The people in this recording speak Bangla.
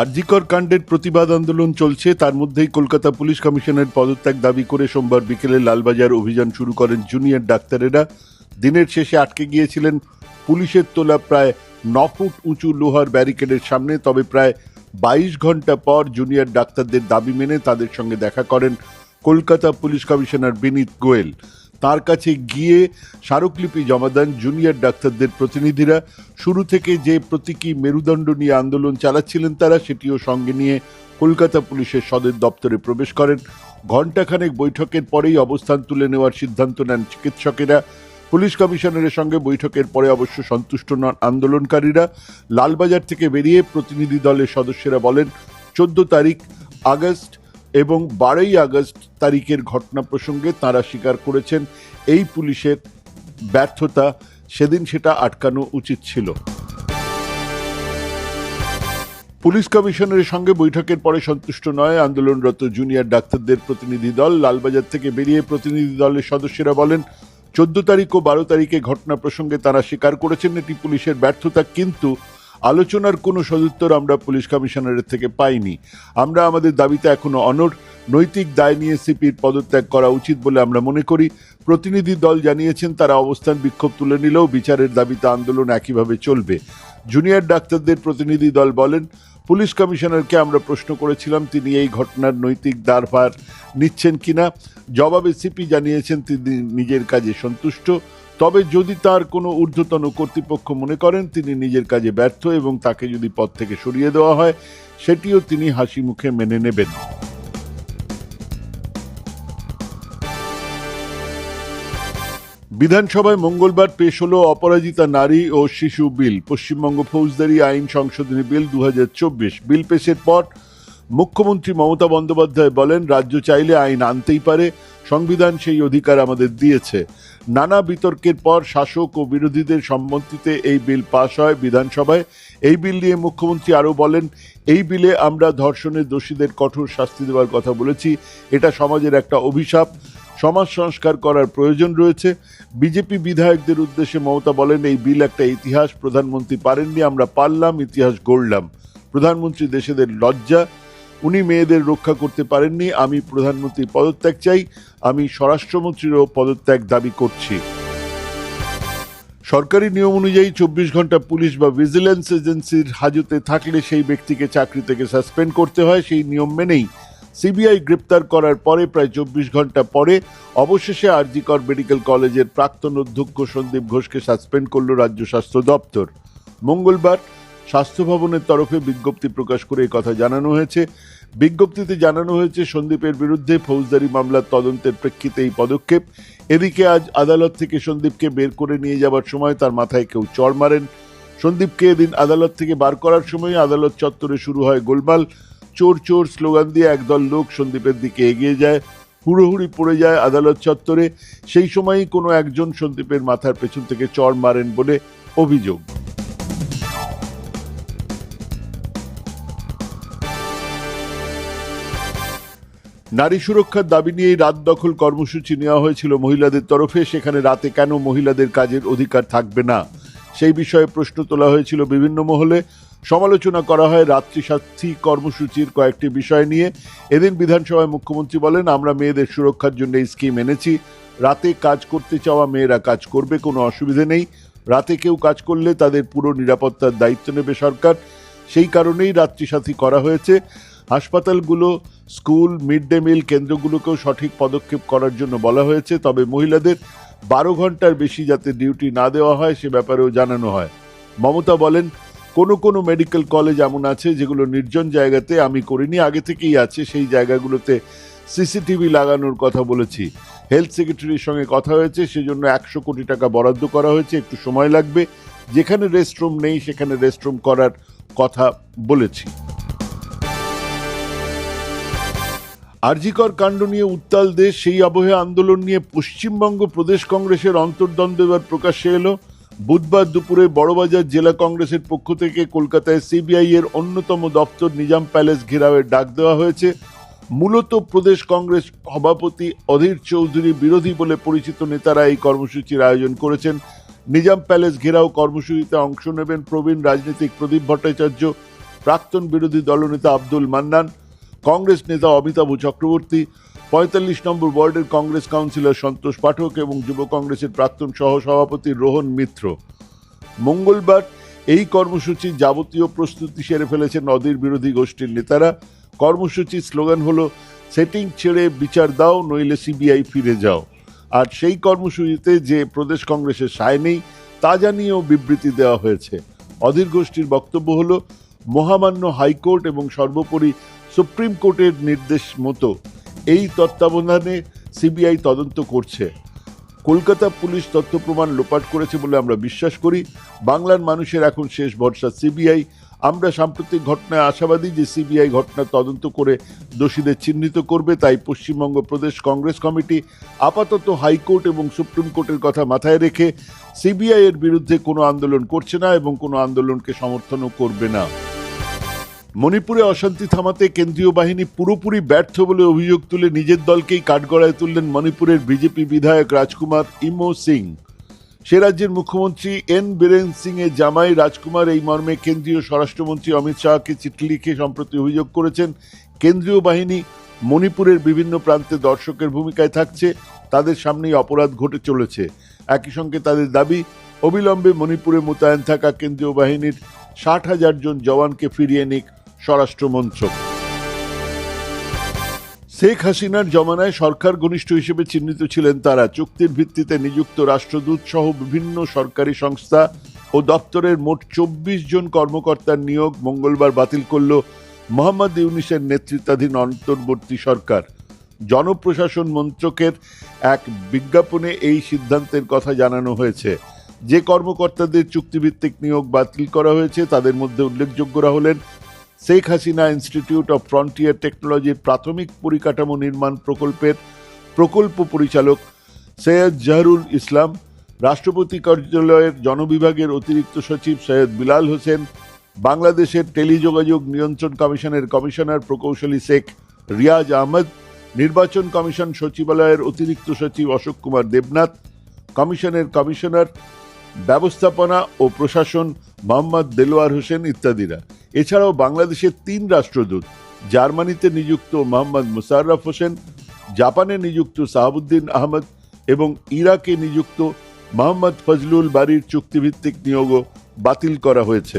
আরজিকর কাণ্ডের প্রতিবাদ আন্দোলন চলছে। তার মধ্যেই কলকাতা পুলিশ কমিশনের পদত্যাগ দাবি করে সোমবার বিকেলে লালবাজার অভিযান শুরু করেন জুনিয়র ডাক্তারেরা। দিনের শেষে আটকে গিয়েছিলেন পুলিশের তোলা প্রায় ন ফুট উঁচু লোহার ব্যারিকেডের সামনে। তবে প্রায় বাইশ ঘণ্টা পর জুনিয়র ডাক্তারদের দাবি মেনে তাদের সঙ্গে দেখা করেন কলকাতা পুলিশ কমিশনার বিনীত গোয়েল। তার কাছে গিয়ে স্মারকলিপি জমা দেন জুনিয়র ডাক্তারদের প্রতিনিধিরা। শুরু থেকে যে প্রতীকী মেরুদণ্ড নিয়ে আন্দোলন চালাচ্ছিলেন তারা, সেটিও সঙ্গে নিয়ে কলকাতা পুলিশের সদর দপ্তরে প্রবেশ করেন। ঘণ্টাখানেক বৈঠকের পরেই অবস্থান তুলে নেওয়ার সিদ্ধান্ত নেন চিকিৎসকেরা। পুলিশ কমিশনারের সঙ্গে বৈঠকের পরে অবশ্য সন্তুষ্ট নন আন্দোলনকারীরা। লালবাজার থেকে বেরিয়ে প্রতিনিধি দলের সদস্যরা বলেন, চোদ্দ তারিখ, আগস্ট এবং বারোই আগস্ট তারিখের ঘটনা প্রসঙ্গে তারা স্বীকার করেছেন, এই পুলিশের ব্যর্থতা সেদিন সেটা আটকানো উচিত ছিল। পুলিশ কমিশনারের সঙ্গে বৈঠকের পরে সন্তুষ্ট নয় আন্দোলনরত জুনিয়র ডাক্তারদের প্রতিনিধি দল। লালবাজার থেকে বেরিয়ে প্রতিনিধি দলের সদস্যরা বলেন, চোদ্দ তারিখ ও বারো তারিখে ঘটনা প্রসঙ্গে তারা স্বীকার করেছেন এটি পুলিশের ব্যর্থতা, কিন্তু আলোচনার কোনো সদুত্তর আমরা পুলিশ কমিশনারের থেকে পাইনি। আমরা আমাদের দাবিতে এখনও অনড়। নৈতিক দায় নিয়ে সিপির পদত্যাগ করা উচিত বলে আমরা মনে করি। প্রতিনিধি দল জানিয়েছেন তারা অবস্থান বিক্ষোভ তুলে নিলেও বিচারের দাবিতে আন্দোলন একইভাবে চলবে। জুনিয়র ডাক্তারদের প্রতিনিধি দল বলেন, পুলিশ কমিশনারকে আমরা প্রশ্ন করেছিলাম, তিনি এই ঘটনার নৈতিক দারভার নিচ্ছেন কিনা। জবাবে সিপি জানিয়েছেন, তিনি নিজের কাজে সন্তুষ্ট। তবে যদি তার কোনো ঊর্ধ্বতন কর্তৃপক্ষ মনে করেন তিনি নিজের কাজে ব্যর্থ এবং তাকে যদি পদ থেকে সরিয়ে দেওয়া হয়, সেটিও তিনি হাসি মুখে মেনে নেবেন। বিধানসভায় মঙ্গলবার পেশ হলো অপরাজিতা নারী ও শিশু বিল। পশ্চিমবঙ্গ ফৌজদারি আইন সংশোধনী বিল দু হাজার চব্বিশ। বিল পেশের পর মুখ্যমন্ত্রী মমতা বন্দ্যোপাধ্যায় বলেন, রাজ্য চাইলে আইন আনতেই পারে, সংবিধান সেই অধিকার আমাদের দিয়েছে। নানা বিতর্কের পর শাসক ও বিরোধীদের সম্মতিতে এই বিল পাশ হয় বিধানসভায়। এই বিল নিয়ে মুখ্যমন্ত্রী আরও বলেন, এই বিলে আমরা ধর্ষণের দোষীদের কঠোর শাস্তি দেওয়ার কথা বলেছি, এটা সমাজের একটা অভিশাপ। সমাজ সংস্কার করার প্রয়োজন রয়েছে। বিজেপি বিধায়কদের উদ্দেশ্যে মমতা বলেন, এই বিল একটা ইতিহাস, প্রধানমন্ত্রী পারেননি, আমরা পারলাম, ইতিহাস গড়লাম। প্রধানমন্ত্রী দেশেদের লজ্জা উনি মেয়েদের রক্ষা করতে পারেননি, আমি প্রধানমন্ত্রীর পদত্যাগ চাই, আমি স্বরাষ্ট্রমন্ত্রীরও পদত্যাগ দাবি করছি। সরকারি নিয়ম অনুযায়ী চব্বিশ ঘণ্টা পুলিশ বা ভিজিলেন্স এজেন্সির হাজতে থাকলে সেই ব্যক্তিকে চাকরি থেকে সাসপেন্ড করতে হয়, সেই নিয়ম মেনেই। সিবিআই গ্রেপ্তার করার পরে প্রায় চব্বিশ ঘণ্টা পরে অবশেষে আরজিকর মেডিকেল কলেজের প্রাক্তন অধ্যক্ষ সন্দীপ ঘোষকে সাসপেন্ড করল রাজ্য স্বাস্থ্য দপ্তর। মঙ্গলবার স্বাস্থ্য ভবনের তরফে বিজ্ঞপ্তি প্রকাশ করে কথা জানানো হয়েছে। বিজ্ঞপ্তিতে জানানো হয়েছে, সন্দীপের বিরুদ্ধে ফৌজদারি মামলার তদন্তের প্রেক্ষিতে এই পদক্ষেপ। এদিকে আজ আদালত থেকে সন্দীপকে বের করে নিয়ে যাবার সময় তার মাথায় কেউ চড় মারেন। সন্দীপকে এদিন আদালত থেকে বার করার সময় আদালত চত্বরে শুরু হয় গোলমাল। চোর চোর স্লোগান দিয়ে একদল লোক সন্দীপের দিকে এগিয়ে যায়, হুড়োহুড়ি পড়ে যায় আদালত চত্বরে। সেই সময়ই কোনো একজন সন্দীপের মাথার পেছন থেকে চড় মারেন বলে অভিযোগ। নারী সুরক্ষার দাবি নিয়েই রাত দখল কর্মসূচি নেওয়া হয়েছিল মহিলাদের তরফে। সেখানে রাতে কেন মহিলাদের কাজের অধিকার থাকবে না? সেই বিষয়ে প্রশ্ন তোলা হয়েছিল বিভিন্ন মহলে। সমালোচনা করা হয় রাত্রি সাথী কর্মসূচির কয়েকটি বিষয় নিয়ে। এদিন বিধানসভায় মুখ্যমন্ত্রী বলেন, আমরা মেয়েদের সুরক্ষার জন্য এই স্কিম এনেছি। রাতে কাজ করতে চাওয়া মেয়েরা কাজ করবে, কোনো অসুবিধে নেই। রাতে কেউ কাজ করলে তাদের পুরো নিরাপত্তার দায়িত্ব নেবে সরকার। সেই কারণেই রাত্রি সাথী করা হয়েছে। হাসপাতালগুলো, স্কুল মিড ডে মিল কেন্দ্রগুলোকেও সঠিক পদক্ষেপ করার জন্য বলা হয়েছে, তবে মহিলাদের বারো ঘণ্টার বেশি যাতে ডিউটি না দেওয়া হয়, সে ব্যাপারেও জানানো হয়। মমতা বলেন, কোনো কোনো মেডিকেল কলেজ এমন আছে যেগুলো নির্জন জায়গাতে আমি করিনি, আগে থেকেই আছে, সেই জায়গাগুলোতে সিসিটিভি লাগানোর কথা বলেছি। হেলথ সেক্রেটারির সঙ্গে কথা হয়েছে, সেজন্য একশো কোটি টাকা বরাদ্দ করা হয়েছে, একটু সময় লাগবে। যেখানে রেস্টরুম নেই, সেখানে রেস্টরুম করার কথা বলেছি। আরজিকর কাণ্ড নিয়ে উত্তাল দেশ, সেই আবহে আন্দোলন নিয়ে পশ্চিমবঙ্গ প্রদেশ কংগ্রেসের অন্তর্দ্বন্দ্ব এবার প্রকাশ্যে এলো। বুধবার দুপুরে বড়বাজার জেলা কংগ্রেসের পক্ষ থেকে কলকাতায় সিবিআই এর অন্যতম দপ্তর নিজাম প্যালেস ঘেরাওয়ের ডাক দেওয়া হয়েছে। মূলত প্রদেশ কংগ্রেস সভাপতি অধীর চৌধুরী বিরোধী বলে পরিচিত নেতারা এই কর্মসূচির আয়োজন করেছেন। নিজাম প্যালেস ঘেরাও কর্মসূচিতে অংশ নেবেন প্রবীণ রাজনীতিক প্রদীপ ভট্টাচার্য, প্রাক্তন বিরোধী দলনেতা আব্দুল মান্নান কংগ্রেস নেতা অমিতাভ চক্রবর্তী, পঁয়তাল্লিশ নম্বর ওয়ার্ডের কংগ্রেস কাউন্সিলর সন্তোষ পাঠক এবং যুব কংগ্রেসের প্রাক্তন সহসভাপতি রোহন মিত্র। মঙ্গলবার এই কর্মসূচির যাবতীয় প্রস্তুতি সেরে ফেলেছেন নদীর বিরোধী গোষ্ঠীর নেতারা। কর্মসূচির স্লোগান হলো, সেটিং ছেড়ে বিচার দাও, নইলে সিবিআই ফিরে যাও। আর সেই কর্মসূচিতে যে প্রদেশ কংগ্রেসের সায় নেই, তা জানিয়েও বিবৃতি দেওয়া হয়েছে। অধীর গোষ্ঠীর বক্তব্য হলো, মহামান্য হাইকোর্ট এবং সর্বোপরি সুপ্রিম কোর্টের নির্দেশ মতো এই তত্ত্বাবধানে সিবিআই তদন্ত করছে। কলকাতা পুলিশ তথ্য প্রমাণ লোপাট করেছে বলে আমরা বিশ্বাস করি। বাংলার মানুষের এখন শেষ ভরসা সিবিআই। আমরা সাম্প্রতিক ঘটনায় আশাবাদী যে সিবিআই ঘটনা তদন্ত করে দোষীদের চিহ্নিত করবে, তাই পশ্চিমবঙ্গ প্রদেশ কংগ্রেস কমিটি, আপাতত হাইকোর্ট এবং সুপ্রিম কোর্টের কথা মাথায় রেখে সিবিআই এর বিরুদ্ধে কোনো আন্দোলন করছে না এবং কোনো আন্দোলনকে সমর্থনও করবে না। মণিপুরে অশান্তি থামাতে কেন্দ্রীয় বাহিনী পুরোপুরি ব্যর্থ বলে অভিযোগ তুলে নিজের দলকেই কাঠগড়ায় তুললেন মণিপুরের বিজেপি বিধায়ক রাজকুমার ইমো সিং। সে রাজ্যের মুখ্যমন্ত্রী এন বীরেন সিং এর জামাই রাজকুমার এই মর্মে কেন্দ্রীয় স্বরাষ্ট্রমন্ত্রী অমিত শাহকে চিঠি লিখে সম্প্রতি অভিযোগ করেছেন, কেন্দ্রীয় বাহিনী মণিপুরের বিভিন্ন প্রান্তে দর্শকের ভূমিকায় থাকছে, তাদের সামনেই অপরাধ ঘটে চলেছে। একই সঙ্গে তাদের দাবি, অবিলম্বে মণিপুরে মোতায়েন থাকা কেন্দ্রীয় বাহিনীর ষাট হাজার জন জওয়ানকে ফিরিয়ে নিক স্বরাষ্ট্র মন্ত্রক শেখ হাসিনার জমানায় সরকার ঘনিষ্ঠ হিসেবে চিহ্নিত ছিলেন তারা। চুক্তির ভিত্তিতে নিযুক্ত রাষ্ট্রদূত সহ বিভিন্ন সরকারি সংস্থা ও দপ্তরের মোট চব্বিশ জন কর্মকর্তার নিয়োগ মঙ্গলবার বাতিল করল মোহাম্মদ ইউনিসের নেতৃত্বাধীন অন্তর্বর্তী সরকার। জনপ্রশাসন মন্ত্রকের এক বিজ্ঞাপনে এই সিদ্ধান্তের কথা জানানো হয়েছে। যে কর্মকর্তাদের চুক্তিভিত্তিক নিয়োগ বাতিল করা হয়েছে, তাদের মধ্যে উল্লেখযোগ্যরা হলেন Sheikh Hasina institute of frontier টেকনোলজির প্রাথমিক পরিকাঠামো নির্মাণ প্রকল্পের প্রকল্প পরিচালক সৈয়দ জাহরুল ইসলাম, রাষ্ট্রপতি কার্যালয়ের জনবিভাগের অতিরিক্ত সচিব সৈয়দ বিলাল হোসেন, বাংলাদেশের টেলিযোগাযোগ নিয়ন্ত্রণ কমিশনের কমিশনার প্রকৌশলী শেখ রিয়াজ আহমদ, নির্বাচন কমিশন সচিবালয়ের অতিরিক্ত সচিব অশোক কুমার দেবনাথ, কমিশনের কমিশনার, ব্যবস্থাপনা ও প্রশাসন মোহাম্মদ দেলোয়ার হোসেন ইত্যাদিরা। এছাড়াও বাংলাদেশের তিন রাষ্ট্রদূত, জার্মানিতে নিযুক্ত মোহাম্মদ মুসাররফ হোসেন, জাপানে নিযুক্ত সাহাবুদ্দিন আহমদ এবং ইরাকে নিযুক্ত মোহাম্মদ ফজলুল বাড়ির চুক্তিভিত্তিক নিয়োগও বাতিল করা হয়েছে।